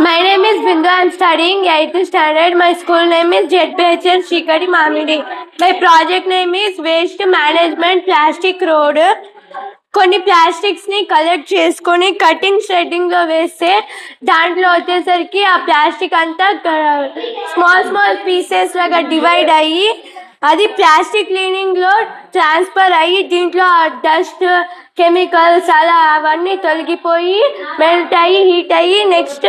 My name is Bindu I'm studying eighth standard my school name is ZPHL Srikadi Mamidi my project name is waste management plastic road కొన్ని ప్లాస్టిక్స్ని collect చేసుకొని cutting షెడ్డింగ్లో వేస్తే దాంట్లో వచ్చేసరికి ఆ plastic అంతా small small pieces లాగా divide అయ్యి అది ప్లాస్టిక్ క్లీనింగ్లో ట్రాన్స్ఫర్ అయ్యి దీంట్లో డస్ట్ కెమికల్స్ అలా అవన్నీ తొలగిపోయి మెల్ట్ అయ్యి హీట్ అయ్యి నెక్స్ట్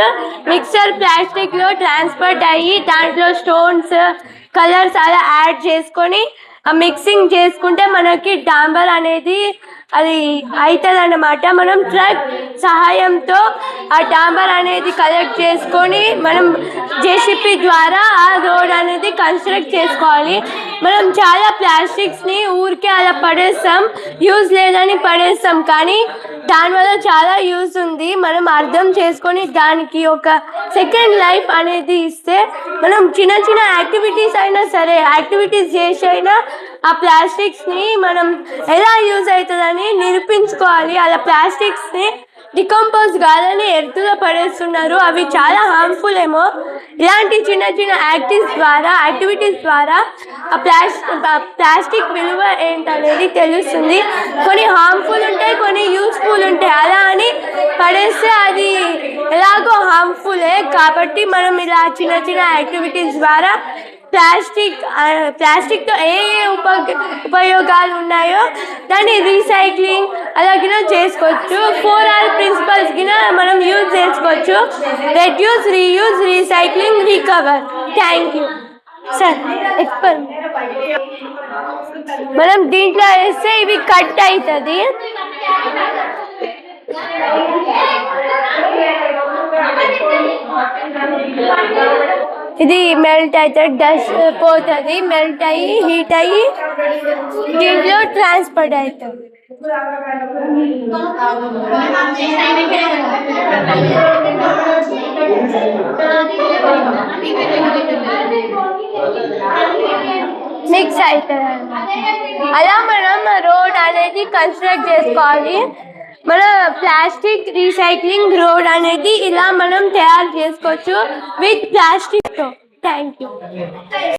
మిక్సర్ ప్లాస్టిక్లో ట్రాన్స్ఫర్ అయ్యి దాంట్లో స్టోన్స్ కలర్స్ అలా యాడ్ చేసుకొని ఆ మిక్సింగ్ చేసుకుంటే మనకి డాంబర్ అనేది అది అవుతుంది అన్నమాట మనం ట్రక్ సహాయంతో ఆ డాంబర్ అనేది కలెక్ట్ చేసుకొని మనం జేసీపీ ద్వారా ఆ రోడ్ అనేది కన్స్ట్రక్ట్ చేసుకోవాలి. మనం చాలా ప్లాస్టిక్స్ని ఊరికే అలా పడేస్తాం. యూజ్ లేదని పడేస్తాం కానీ దానివల్ల చాలా యూజ్ ఉంది. మనం అర్థం చేసుకొని దానికి ఒక సెకండ్ లైఫ్ అనేది ఇస్తే మనం చిన్న చిన్న యాక్టివిటీస్ అయినా సరే యాక్టివిటీస్ చేసి అయినా ఆ ప్లాస్టిక్స్ని మనం ఎలా యూజ్ అవుతుందని నిరూపించుకోవాలి. అలా ప్లాస్టిక్స్ని డికంపోజ్ గాలని ఎర్తులో పడేస్తున్నారు. అవి చాలా హార్మ్ఫుల్ ఏమో. ఇలాంటి చిన్న చిన్న యాక్టివ్స్ ద్వారా యాక్టివిటీస్ ద్వారా ఆ ప్లాస్టిక్ ప్లాస్టిక్ విలువ ఏంటనేది తెలుస్తుంది. కొన్ని హార్మ్ఫుల్ ఉంటాయి కొన్ని యూస్ఫుల్ ఉంటాయి. అలా అని పడేస్తే అది ఎలాగో హార్మ్ఫులే కాబట్టి మనం ఇలా చిన్న చిన్న యాక్టివిటీస్ ద్వారా ప్లాస్టిక్ ప్లాస్టిక్తో ఏ ఏ ఉప ఉపయోగాలు ఉన్నాయో దాన్ని రీసైక్లింగ్ అలాగిన చేసుకోవచ్చు. ఫోర్ ఆర్ ప్రిన్సిపల్స్ కింద మనం యూజ్ చేసుకోవచ్చు. Reduce reuse recycling recover thank you sir ఎక్స్పర్ మనం దీంట్లో వేస్తే ఇవి కట్ అవుతుంది ఇది మెల్ట్ అవుతుంది డస్ట్ పోతుంది మెల్ట్ అయ్యి హీట్ అయ్యి దీంట్లో ట్రాన్స్ఫర్ అవుతుంది మిక్స్ అవుతుంది అలా మనం రోడ్ అనేది కన్స్ట్రక్ట్ చేసుకోవాలి మన ప్లాస్టిక్ రీసైక్లింగ్ రోడ్ అనేది ఇలా మనం తయారు చేసుకోవచ్చు విత్ ప్లాస్టిక్తో థ్యాంక్ యూ